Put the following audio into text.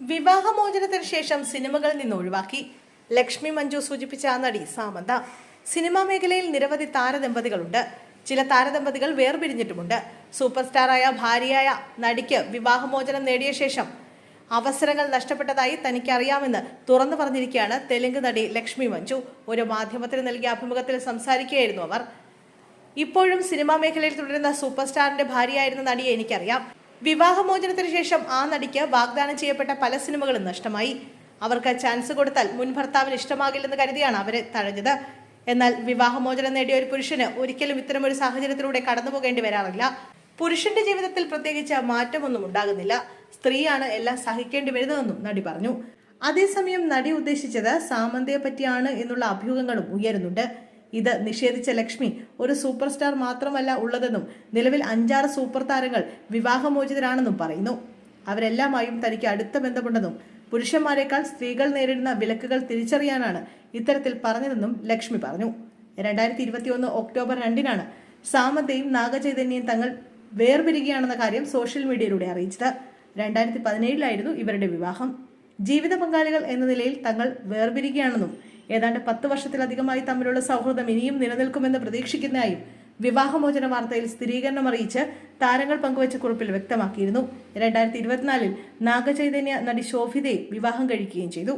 വിവാഹമോചനത്തിന് ശേഷം സിനിമകളിൽ നിന്ന് ഒഴിവാക്കി. ലക്ഷ്മി മഞ്ജു സൂചിപ്പിച്ച നടി സാമന്ത. സിനിമാ മേഖലയിൽ നിരവധി താരദമ്പതികളുണ്ട്. ചില താരദമ്പതികൾ വേർപിരിഞ്ഞിട്ടുമുണ്ട്. സൂപ്പർ സ്റ്റാറായ ഭാര്യയായ നടിക്ക് വിവാഹമോചനം നേടിയ ശേഷം അവസരങ്ങൾ നഷ്ടപ്പെട്ടതായി തനിക്കറിയാമെന്ന് തുറന്നു പറഞ്ഞിരിക്കുകയാണ് തെലുങ്ക് നടി ലക്ഷ്മി മഞ്ജു. ഒരു മാധ്യമത്തിന് നൽകിയ അഭിമുഖത്തിൽ സംസാരിക്കുകയായിരുന്നു അവർ. ഇപ്പോഴും സിനിമാ മേഖലയിൽ തുടരുന്ന സൂപ്പർ സ്റ്റാറിന്റെ ഭാര്യയായിരുന്ന നടിയെ എനിക്കറിയാം. വിവാഹമോചനത്തിന് ശേഷം ആ നടിക്ക് വാഗ്ദാനം ചെയ്യപ്പെട്ട പല സിനിമകളും നഷ്ടമായി. അവർക്ക് ചാൻസ് കൊടുത്താൽ മുൻ ഭർത്താവിന് ഇഷ്ടമാകില്ലെന്ന് കരുതിയാണ് അവരെ തഴഞ്ഞത്. എന്നാൽ വിവാഹമോചനം നേടിയ ഒരു പുരുഷന് ഒരിക്കലും ഇത്തരമൊരു സാഹചര്യത്തിലൂടെ കടന്നു പോകേണ്ടി വരാറില്ല. പുരുഷന്റെ ജീവിതത്തിൽ പ്രത്യേകിച്ച് മാറ്റമൊന്നും ഉണ്ടാകുന്നില്ല. സ്ത്രീയാണ് എല്ലാം സഹിക്കേണ്ടി വരുന്നതെന്നും നടി പറഞ്ഞു. അതേസമയം നടി ഉദ്ദേശിച്ചത് സാമന്തയെ പറ്റിയാണ് എന്നുള്ള അഭ്യൂഹങ്ങളും ഉയരുന്നുണ്ട്. ഇത് നിഷേധിച്ച ലക്ഷ്മി ഒരു സൂപ്പർ സ്റ്റാർ മാത്രമല്ല ഉള്ളതെന്നും നിലവിൽ അഞ്ചാറ് സൂപ്പർ താരങ്ങൾ വിവാഹമോചിതരാണെന്നും പറയുന്നു. അവരെല്ലാമായും തനിക്ക് അടുത്ത ബന്ധമുണ്ടെന്നും പുരുഷന്മാരെക്കാൾ സ്ത്രീകൾ നേരിടുന്ന വിലക്കുകൾ തിരിച്ചറിയാനാണ് ഇത്തരത്തിൽ പറഞ്ഞതെന്നും ലക്ഷ്മി പറഞ്ഞു. രണ്ടായിരത്തി ഇരുപത്തിയൊന്ന് ഒക്ടോബർ രണ്ടിനാണ് സാമന്തയും നാഗചൈതന്യയും തങ്ങൾ വേർപിരികയാണെന്ന കാര്യം സോഷ്യൽ മീഡിയയിലൂടെ അറിയിച്ചത്. രണ്ടായിരത്തി പതിനേഴിലായിരുന്നു ഇവരുടെ വിവാഹം. ജീവിത പങ്കാളികൾ എന്ന നിലയിൽ തങ്ങൾ വേർപിരിക്കുകയാണെന്നും ഏതാണ്ട് പത്ത് വർഷത്തിലധികമായി തമ്മിലുള്ള സൗഹൃദം ഇനിയും നിലനിൽക്കുമെന്ന് പ്രതീക്ഷിക്കുന്നതായും വിവാഹമോചന വാർത്തയിൽ സ്ഥിരീകരണം അറിയിച്ച് താരങ്ങൾ പങ്കുവച്ച കുറിപ്പിൽ വ്യക്തമാക്കിയിരുന്നു. രണ്ടായിരത്തി ഇരുപത്തിനാലിൽ നാഗചൈതന്യ നടി ശോഭിതയെ വിവാഹം കഴിക്കുകയും ചെയ്തു.